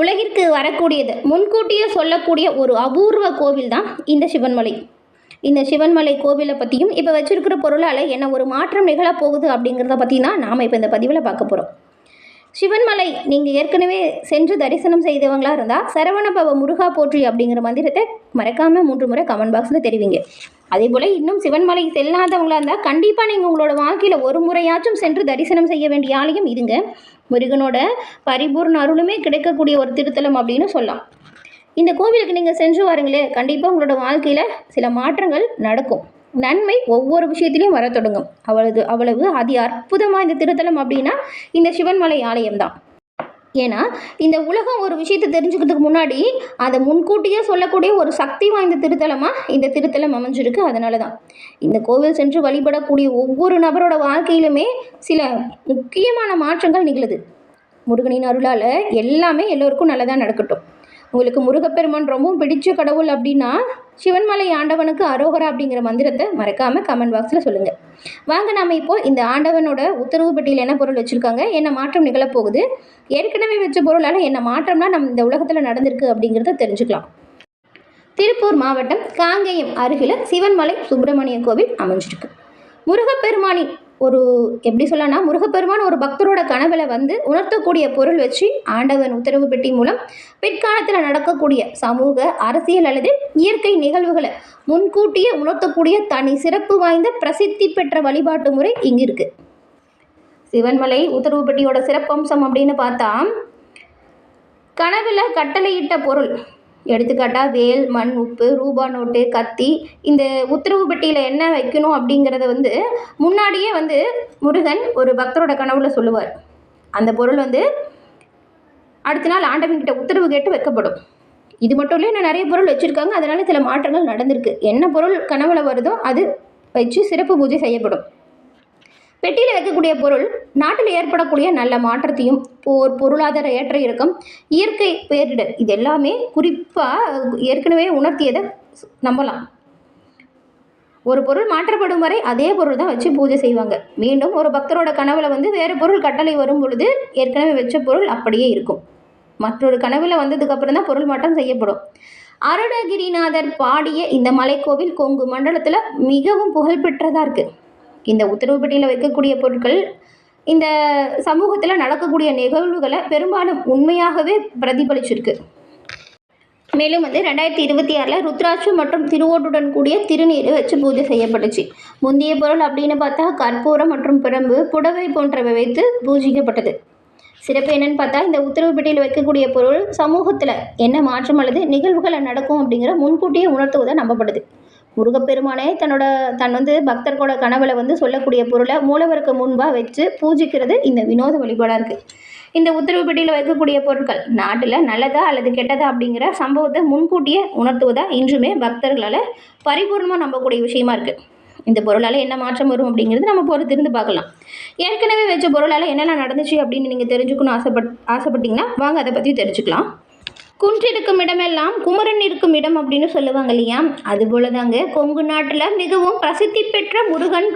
உலகிற்கு வரக்கூடியது. முன்கூட்டியே சொல்லக்கூடிய ஒரு அபூர்வ கோவில் தான் இந்த சிவன்மலை. இந்த சிவன்மலை கோவிலை பற்றியும் இப்போ வச்சுருக்கிற பொருளால் என்ன ஒரு மாற்றம் நிகழப்போகுது அப்படிங்கிறத பற்றி தான் நாம் இப்போ இந்த பதிவில் பார்க்க போகிறோம் சிவன்மலை நீங்கள் ஏற்கனவே சென்று தரிசனம் செய்தவங்களாக இருந்தால் சரவணபவ முருகா போற்றி அப்படிங்கிற மந்திரத்தை மறக்காமல் மூன்று முறை கமெண்ட் பாக்ஸில் தெரிவிங்க. அதே போல் இன்னும் சிவன்மலை செல்லாதவங்களாக இருந்தால் கண்டிப்பாக நீங்கள் உங்களோட வாழ்க்கையில் ஒரு முறையாச்சும் சென்று தரிசனம் செய்ய வேண்டிய ஆலயம் இதுங்க. முருகனோட பரிபூர்ண அருளுமே கிடைக்கக்கூடிய ஒரு திருத்தலம் அப்படின்னு சொல்லலாம். இந்த கோவிலுக்கு நீங்கள் சென்று வாருங்களே கண்டிப்பாக உங்களோட வாழ்க்கையில் சில மாற்றங்கள் நடக்கும். நன்மை ஒவ்வொரு விஷயத்திலையும் வர தொடங்கும். அவ்வளவு அவ்வளவு அதி அற்புதமாக இந்த திருத்தலம் அப்படின்னா இந்த சிவன்மலை ஆலயம்தான். ஏன்னா இந்த உலகம் ஒரு விஷயத்தை தெரிஞ்சுக்கிறதுக்கு முன்னாடி அதை முன்கூட்டியே சொல்லக்கூடிய ஒரு சக்தி வாய்ந்த திருத்தலமாக இந்த திருத்தலம் அமைஞ்சிருக்கு. அதனால தான் இந்த கோவில் சென்று வழிபடக்கூடிய ஒவ்வொரு நபரோட வாழ்க்கையிலுமே சில முக்கியமான மாற்றங்கள் நிகழுது. முருகனின் அருளால் எல்லாமே எல்லோருக்கும் நல்லதாக நடக்கட்டும். உங்களுக்கு முருகப்பெருமான் ரொம்பவும் பிடிச்ச கடவுள் அப்படின்னா சிவன்மலை ஆண்டவனுக்கு அரோகரா அப்படிங்கிற மந்திரத்தை மறக்காமல் கமெண்ட் பாக்ஸில் சொல்லுங்கள் வாங்க நாம் இப்போ இந்த ஆண்டவனோட உத்தரவு பெட்டியில் என்ன பொருள் வச்சுருக்காங்க என்ன மாற்றம் நிகழப்போகுது ஏற்கனவே வச்ச பொருளால் என்ன மாற்றம்னா நம்ம இந்த உலகத்தில் நடந்திருக்கு அப்படிங்கிறத தெரிஞ்சுக்கலாம். திருப்பூர் மாவட்டம் காங்கேயம் அருகில் சிவன்மலை சுப்பிரமணிய கோவில் அமைஞ்சிருக்கு. முருகப்பெருமானின் ஒரு எப்படி சொல்லனா முருகப்பெருமான் ஒரு பக்தரோட கனவுல வந்து உணர்த்தக்கூடிய பொருள் வச்சு ஆண்டவன் உத்தரவு பெட்டி மூலம் பிற்காலத்தில் நடக்கக்கூடிய சமூக அரசியல் அல்லது இயற்கை நிகழ்வுகளை முன்கூட்டியே உணர்த்தக்கூடிய தனி சிறப்பு வாய்ந்த பிரசித்தி பெற்ற வழிபாட்டு முறை இங்கு இருக்கு. சிவன்மலை உத்தரவு பெட்டியோட சிறப்பம்சம் அப்படின்னு பார்த்தா கனவுல கட்டளையிட்ட பொருள் எடுத்துக்காட்டாக வேல் மண் உப்பு ரூபா நோட்டு கத்தி. இந்த உத்தரவு பெட்டியில் என்ன வைக்கணும் அப்படிங்கிறத வந்து முன்னாடியே வந்து முருகன் ஒரு பக்தரோட கனவுல சொல்லுவார். அந்த பொருள் வந்து அடுத்த நாள் ஆண்டவன்கிட்ட உத்தரவு கேட்டு வைக்கப்படும். இது மட்டும் இல்லை இன்னும் நிறைய பொருள் வச்சுருக்காங்க. அதனால் சில மாற்றங்கள் நடந்திருக்கு. என்ன பொருள் கனவுல வருதோ அது வச்சு சிறப்பு பூஜை செய்யப்படும். பெட்டியில் வைக்கக்கூடிய பொருள் நாட்டில் ஏற்படக்கூடிய நல்ல மாற்றத்தையும் போர் பொருளாதார ஏற்ற இறக்கம் இயற்கை பேரிடர் இது எல்லாமே குறிப்பாக ஏற்கனவே உணர்த்தியதை நம்பலாம். ஒரு பொருள் மாற்றப்படும் வரை அதே பொருள் தான் வச்சு பூஜை செய்வாங்க. மீண்டும் ஒரு பக்தரோட கனவுல வந்து வேறு பொருள் கட்டளை வரும் பொழுது ஏற்கனவே வச்ச பொருள் அப்படியே இருக்கும். மற்றொரு கனவுல வந்ததுக்கப்புறம் தான் பொருள் மாற்றம் செய்யப்படும். அருணகிரிநாதர் பாடிய இந்த மலைக்கோவில் கொங்கு மண்டலத்தில் மிகவும் புகழ்பெற்றதாக இருக்குது இந்த உத்தரவு பெட்டியில் வைக்கக்கூடிய பொருட்கள் இந்த சமூகத்தில் நடக்கக்கூடிய நிகழ்வுகளை பெரும்பாலும் உண்மையாகவே பிரதிபலிச்சிருக்கு. மேலும் வந்து ரெண்டாயிரத்தி இருபத்தி ஆறில் ருத்ராட்சு மற்றும் திருவோட்டுடன் கூடிய திருநீர் வச்சு பூஜை செய்யப்பட்டுச்சு. முந்தைய பொருள் அப்படின்னு பார்த்தா கற்பூரம் மற்றும் பிரம்பு புடவை போன்றவை வைத்து பூஜிக்கப்பட்டது. சிறப்பு என்னன்னு பார்த்தா இந்த உத்தரவு பெட்டியில் வைக்கக்கூடிய பொருள் சமூகத்தில் என்ன மாற்றம் அல்லது நிகழ்வுகளை நடக்கும் அப்படிங்கிற முன்கூட்டியே உணர்த்துவதை நம்பப்படுது. முருகப்பெருமானே தன்னோட தன் வந்து பக்தர்களோட கனவுல வந்து சொல்லக்கூடிய பொருளை மூலவருக்கு முன்பாக வச்சு பூஜிக்கிறது இந்த வினோத வழிபாடாக இருக்குது இந்த உத்தரவு பெட்டியில் வைக்கக்கூடிய பொருட்கள் நாட்டில் நல்லதா அல்லது கெட்டதா அப்படிங்கிற சம்பவத்தை முன்கூட்டியே உணர்த்துவதா இன்றுமே பக்தர்களால் பரிபூர்ணமாக நம்பக்கூடிய விஷயமா இருக்குது இந்த பொருளால் என்ன மாற்றம் வரும் அப்படிங்கிறது நம்ம பொறுத்திருந்து பார்க்கலாம். ஏற்கனவே வச்ச பொருளால் என்னென்ன நடந்துச்சு அப்படின்னு நீங்கள் தெரிஞ்சுக்கணும் ஆசைப்பட் ஆசைப்பட்டீங்கன்னா வாங்க அதை பற்றி தெரிஞ்சுக்கலாம். குன்றிருக்கும் இடமெல்லாம் குமரன் இருக்கும் இடம் அப்படின்னு சொல்லுவாங்க இல்லையா? அதுபோல தாங்க கொங்கு நாட்டில் மிகவும் பிரசித்தி பெற்ற முருகன்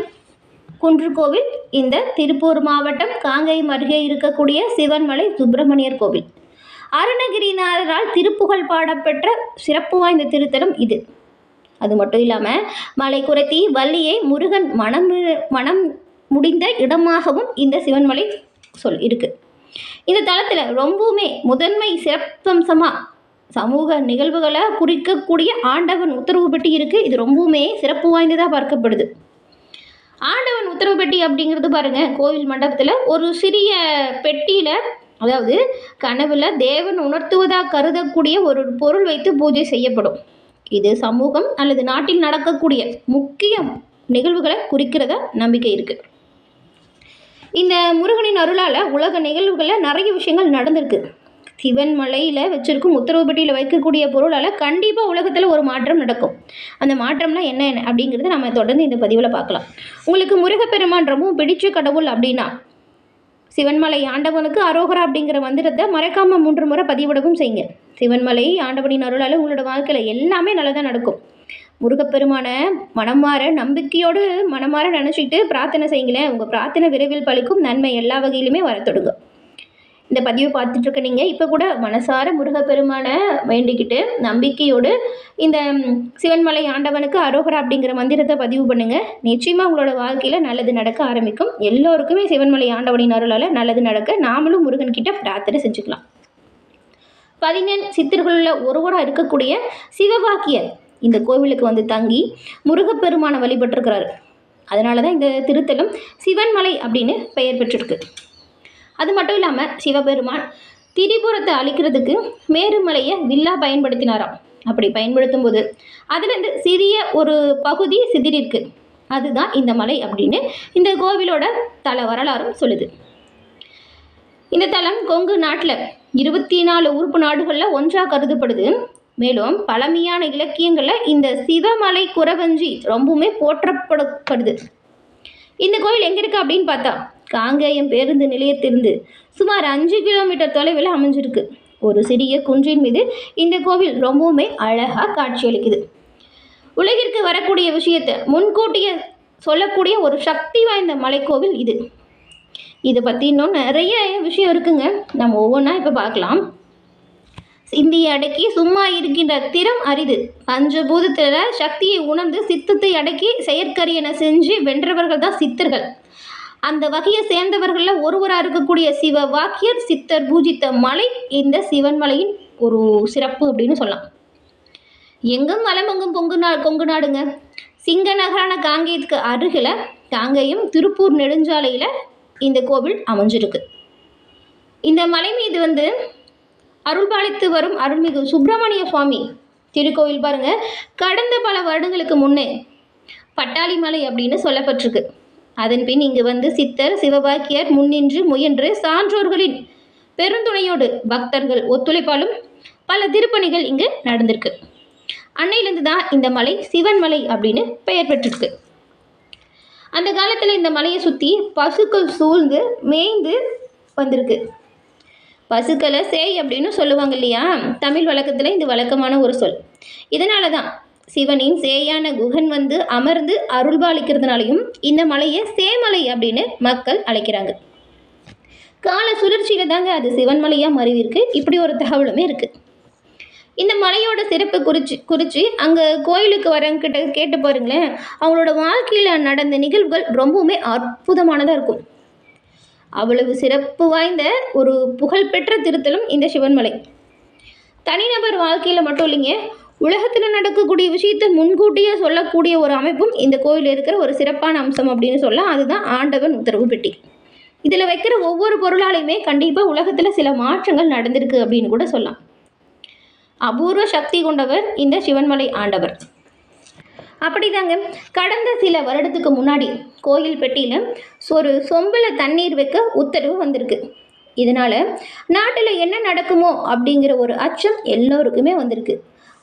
குன்று கோவில் இந்த திருப்பூர் மாவட்டம் காங்கேயம் அருகே இருக்கக்கூடிய சிவன்மலை சுப்பிரமணியர் கோவில். அருணகிரிநாதரால் திருப்புகழ் பாடப்பெற்ற சிறப்பு வாய்ந்த திருத்தலம் இது. அது மட்டும் இல்லாமல் மலை குறைத்தி வள்ளியை முருகன் மனம் மனம் முடிந்த இடமாகவும் இந்த சிவன்மலை சொல் இருக்குது இந்த தளத்தில் ரொம்பவுமே முதன்மை சிறப்பம்சமாக சமூக நிகழ்வுகளை குறிக்கக்கூடிய ஆண்டவன் உத்தரவு பெட்டி இருக்குது இது ரொம்பவுமே சிறப்பு வாய்ந்ததாக பார்க்கப்படுது. ஆண்டவன் உத்தரவு பெட்டி அப்படிங்கிறது பாருங்கள் கோவில் மண்டபத்தில் ஒரு சிறிய பெட்டியில் அதாவது கனவில் தேவன் உணர்த்துவதாக கருதக்கூடிய ஒரு பொருள் வைத்து பூஜை செய்யப்படும். இது சமூகம் அல்லது நாட்டில் நடக்கக்கூடிய முக்கிய நிகழ்வுகளை குறிக்கிறதா நம்பிக்கை இருக்குது இந்த முருகனின் அருளால் உலக நிகழ்வுகளில் நிறைய விஷயங்கள் நடந்திருக்கு. சிவன் மலையில் வச்சுருக்கும் உத்தரவு பெட்டியில் வைக்கக்கூடிய பொருளால் கண்டிப்பாக உலகத்தில் ஒரு மாற்றம் நடக்கும். அந்த மாற்றம்னா என்ன என்ன அப்படிங்கிறத நம்ம தொடர்ந்து இந்த பதிவில் பார்க்கலாம். உங்களுக்கு முருகப்பெருமான் ரொம்பவும் பிடிச்ச கடவுள் அப்படின்னா சிவன்மலை ஆண்டவனுக்கு அரோகரா அப்படிங்கிற மந்திரத்தை மறக்காமல் மூன்று முறை பதிவிடவும் செய்யுங்க. சிவன்மலை ஆண்டவனின் அருளால் உங்களோட வாழ்க்கையில் எல்லாமே நல்லதாக நடக்கும். முருகப்பெருமான மனமாற நம்பிக்கையோடு மனமாற நினச்சிட்டு பிரார்த்தனை செய்யுங்களேன். உங்கள் பிரார்த்தனை விரைவில் பழிக்கும் நன்மை எல்லா வகையிலுமே வர தொடங்கும். இந்த பதிவை பார்த்துட்ருக்க நீங்கள் இப்போ கூட மனசார முருகப்பெருமானை வேண்டிக்கிட்டு நம்பிக்கையோடு இந்த சிவன்மலை ஆண்டவனுக்கு அரோகரா அப்படிங்கிற மந்திரத்தை பதிவு பண்ணுங்கள் நிச்சயமாக உங்களோட வாழ்க்கையில் நல்லது நடக்க ஆரம்பிக்கும். எல்லோருக்குமே சிவன்மலை ஆண்டவனின் அருளால் நல்லது நடக்க நாமளும் முருகன்கிட்ட பிரார்த்தனை செஞ்சுக்கலாம். பதினெண் சித்தர்களில் ஒருவராக இருக்கக்கூடிய சிவபாக்கியர். இந்த கோவிலுக்கு வந்து தங்கி முருகப்பெருமானை வழிபட்டிருக்கிறாரு. அதனால தான் இந்த திருத்தலம் சிவன்மலை அப்படின்னு பெயர் பெற்றிருக்கு. அது மட்டும் இல்லாமல் சிவபெருமான் திரிபுரத்தை அழிக்கிறதுக்கு மேருமலையை வில்லா பயன்படுத்தினாராம். அப்படி பயன்படுத்தும் போது அதுலேருந்து சிறிய ஒரு பகுதி சிதறிருக்கு அதுதான் இந்த மலை அப்படின்னு இந்த கோவிலோட தல வரலாறும் சொல்லுது. இந்த தலம் கொங்கு நாட்டில் இருபத்தி நாலு உறுப்பு நாடுகளில் ஒன்றாக கருதப்படுது. மேலும் பழமையான இலக்கியங்களில் இந்த சிவமலை குறவஞ்சி ரொம்பவுமே போற்றப்படப்படுது இந்த கோயில் எங்கே இருக்குது அப்படின்னு பார்த்தா காங்கேயம் பேருந்து நிலையத்திலிருந்து சுமார் அஞ்சு கிலோமீட்டர் தொலைவில் அமைஞ்சிருக்கு. ஒரு சிறிய குன்றின் மீது இந்த கோவில் ரொம்பவுமே அழகாக காட்சியளிக்குது. உலகிற்கு வரக்கூடிய விஷயத்தை முன்கூட்டியே சொல்லக்கூடிய ஒரு சக்தி வாய்ந்த மலைக்கோவில் இது. இதை பற்றி இன்னும் நிறைய விஷயம் இருக்குங்க. நம்ம ஒவ்வொன்றா இப்போ பார்க்கலாம். சிந்தியை அடக்கி சும்மா இருக்கின்ற திறம் அரிது. பஞ்சபூதத்தில் சக்தியை உணர்ந்து சித்தத்தை அடக்கி செயற்கரியன செஞ்சு வென்றவர்கள் தான் சித்தர்கள். அந்த வகையை சேர்ந்தவர்களில் ஒருவராக இருக்கக்கூடிய சிவ வாக்கியர் சித்தர் பூஜித்த மலை இந்த சிவன் மலையின் ஒரு சிறப்பு அப்படின்னு சொல்லலாம். எங்கும் வலமெங்கும் பொங்கு நா கொங்கு நாடுங்க. சிங்க நகரான காங்கேயத்துக்கு அருகில் காங்கேயம் திருப்பூர் நெடுஞ்சாலையில் இந்த கோவில் அமைஞ்சிருக்கு. இந்த மலை மீது வந்து அருள்பாலித்து வரும் அருள்மிகு சுப்பிரமணிய சுவாமி திருக்கோவில் பாருங்க. கடந்த பல வருடங்களுக்கு முன்னே பட்டாளி மலை அப்படின்னு சொல்லப்பட்டிருக்கு. அதன் பின் இங்கு வந்து சித்தர் சிவபாக்கியர் முன்னின்று முயன்று சான்றோர்களின் பெருந்துணையோடு பக்தர்கள் ஒத்துழைப்பாலும் பல திருப்பணிகள் இங்கு நடந்திருக்கு. அன்னையிலேருந்து தான் இந்த மலை சிவன் மலை அப்படின்னு பெயர் பெற்றிருக்கு. அந்த காலத்தில் இந்த மலையை சுற்றி பசுக்கள் சூழ்ந்து மேய்ந்து வந்திருக்கு. பசுக்களை சேய் அப்படின்னு சொல்லுவாங்க இல்லையா? தமிழ் வழக்கத்தில் இது வழக்கமான ஒரு சொல். இதனால தான் சிவனின் சேயான குகன் வந்து அமர்ந்து அருள்பாலிக்கிறதுனாலையும் இந்த மலையை சேமலை அப்படின்னு மக்கள் அழைக்கிறாங்க. கால சுழற்சியில் தாங்க அது சிவன் மலையாக மறைவிருக்கு இப்படி ஒரு தகவலுமே இருக்குது இந்த மலையோட சிறப்பு குறித்து குறித்து அங்கே கோயிலுக்கு வரவங்கிட்ட கேட்டு பாருங்களேன். அவங்களோட வாழ்க்கையில் நடந்த நிகழ்வுகள் ரொம்பவுமே அற்புதமானதாக இருக்கும். அவ்வளவு சிறப்பு வாய்ந்த ஒரு புகழ்பெற்ற திருத்தலம் இந்த சிவன்மலை. தனிநபர் வாழ்க்கையில் மட்டும் இல்லைங்க உலகத்தில் நடக்கக்கூடிய விஷயத்தை முன்கூட்டியே சொல்லக்கூடிய ஒரு அமைப்பும் இந்த கோயிலில் இருக்கிற ஒரு சிறப்பான அம்சம் அப்படின்னு சொல்லலாம் அதுதான் ஆண்டவன் உத்தரவு பெட்டி. இதில் வைக்கிற ஒவ்வொரு பொருளாலையுமே கண்டிப்பாக உலகத்தில் சில மாற்றங்கள் நடந்திருக்கு அப்படின்னு கூட சொல்லலாம். அபூர்வ சக்தி கொண்டவர் இந்த சிவன்மலை ஆண்டவர். அப்படிதாங்க. கடந்த சில வருடத்துக்கு முன்னாடி கோயில் பெட்டியில் ஒரு சொம்பில் தண்ணீர் வைக்க உத்தரவு வந்திருக்கு. இதனால் நாட்டில் என்ன நடக்குமோ அப்படிங்கிற ஒரு அச்சம் எல்லோருக்குமே வந்திருக்கு.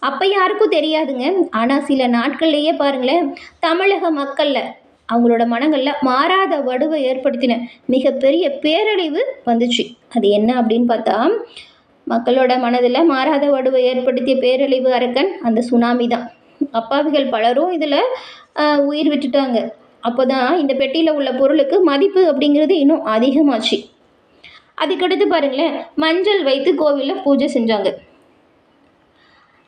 அப்போ யாருக்கும் தெரியாதுங்க. ஆனால் சில நாட்கள்லேயே பாருங்களேன் தமிழக மக்களில் அவங்களோட மனங்களில் மாறாத வடுவை ஏற்படுத்தின மிகப்பெரிய பேரழிவு வந்துச்சு. அது என்ன அப்படின்னு பார்த்தா மக்களோட மனதில் மாறாத வடுவை ஏற்படுத்திய பேரழிவு அரக்கன் அந்த சுனாமி தான் அப்பாவிகள் பலரும் இதில் உயிர் விட்டுட்டாங்க. அப்போ தான் இந்த பெட்டியில் உள்ள பொருளுக்கு மதிப்பு அப்படிங்கிறது இன்னும் அதிகமாச்சு. அதுக்கடுத்து பாருங்களேன் மஞ்சள் வைத்து கோவிலில் பூஜை செஞ்சாங்க.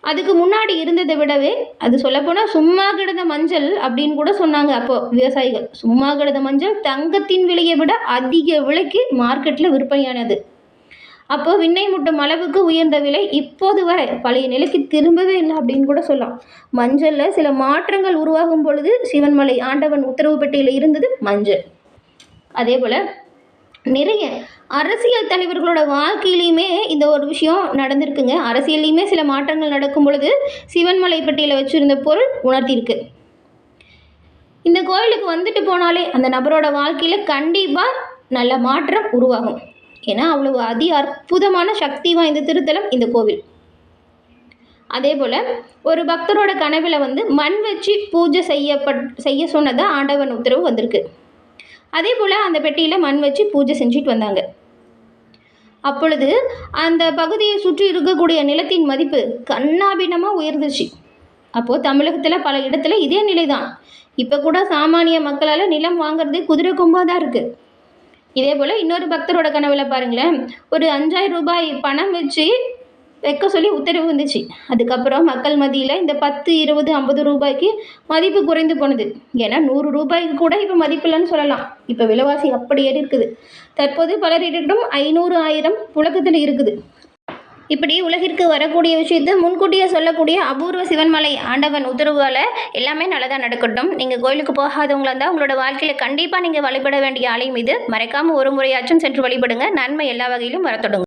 அதுக்கு முன்னாடி இருந்ததை விடவே அது சொல்லப்போனால் சும்மா கிடந்த மஞ்சள் அப்படின்னு கூட சொன்னாங்க அப்போ விவசாயிகள். சும்மா கிடந்த மஞ்சள் தங்கத்தின் விலையை விட அதிக விலைக்கு மார்க்கெட்டில் விற்பனையானது. அப்போ விண்ணை முட்டும் அளவுக்கு உயர்ந்த விலை இப்போது வரை பழைய நிலைக்கு திரும்பவே இல்லை அப்படின்னு கூட சொல்லலாம். மஞ்சளில் சில மாற்றங்கள் உருவாகும் பொழுது சிவன்மலை ஆண்டவன் உத்தரவு பெட்டியில் இருந்தது மஞ்சள். அதே போல் நிறைய அரசியல் தலைவர்களோட வாழ்க்கையிலையுமே இந்த ஒரு விஷயம் நடந்திருக்குங்க. அரசியல்லையுமே சில மாற்றங்கள் நடக்கும் பொழுது சிவன்மலை பெட்டியில் வச்சுருந்த பொருள் உணர்த்தியிருக்கு இந்த கோயிலுக்கு வந்துட்டு போனாலே அந்த நபரோட வாழ்க்கையில் கண்டிப்பாக நல்ல மாற்றம் உருவாகும். ஏன்னா அவ்வளவு அதி அற்புதமான சக்தி வாய்ந்த திருத்தலம் இந்த கோவில். அதே போல் ஒரு பக்தரோட கனவில் வந்து மண் வச்சு பூஜை செய்யப்பட் செய்ய சொன்னதாக ஆண்டவன் உத்தரவு வந்திருக்கு. அதே போல் அந்த பெட்டியில் மண் வச்சு பூஜை செஞ்சுட்டு வந்தாங்க. அப்பொழுது அந்த பகுதியை சுற்றி இருக்கக்கூடிய நிலத்தின் மதிப்பு கண்ணாபினமாக உயர்ந்துச்சு. அப்போது தமிழகத்தில் பல இடத்துல இதே நிலை தான் இப்போ கூட சாமானிய மக்களால் நிலம் வாங்குறதே குதிரை கொம்பாக தான் இருக்குது இதே போல் இன்னொரு பக்தரோட கனவுல பாருங்களேன். ஒரு அஞ்சாயிரம் ரூபாய் பணம் வச்சு வைக்க சொல்லி உத்தரவு வந்துச்சு. அதுக்கப்புறம் மக்கள் மத்தியில் இந்த பத்து இருபது ஐம்பது ரூபாய்க்கு மதிப்பு குறைந்து போனது. ஏன்னா நூறு ரூபாய்க்கு கூட இப்போ மதிப்பில்லைன்னு சொல்லலாம். இப்போ விலைவாசி அப்படி ஏறி இருக்குது தற்போது பலரிடம் ஐநூறு ஆயிரம் புழக்கத்தில் இருக்குது. இப்படி உலகிற்கு வரக்கூடிய விஷயத்தை முன்கூட்டியே சொல்லக்கூடிய அபூர்வ சிவன்மலை ஆண்டவன் உத்தரவால் எல்லாமே நல்லதாக நடக்கட்டும். நீங்கள் கோயிலுக்கு போகாதவங்களா இருந்தால் உங்களோட வாழ்க்கையில் கண்டிப்பாக நீங்கள் வழிபட வேண்டிய ஆலயம் இது. மறைக்காமல் ஒரு முறையாச்சும் சென்று வழிபடுங்க. நன்மை எல்லா வகையிலும் வரத் தொடங்கும்.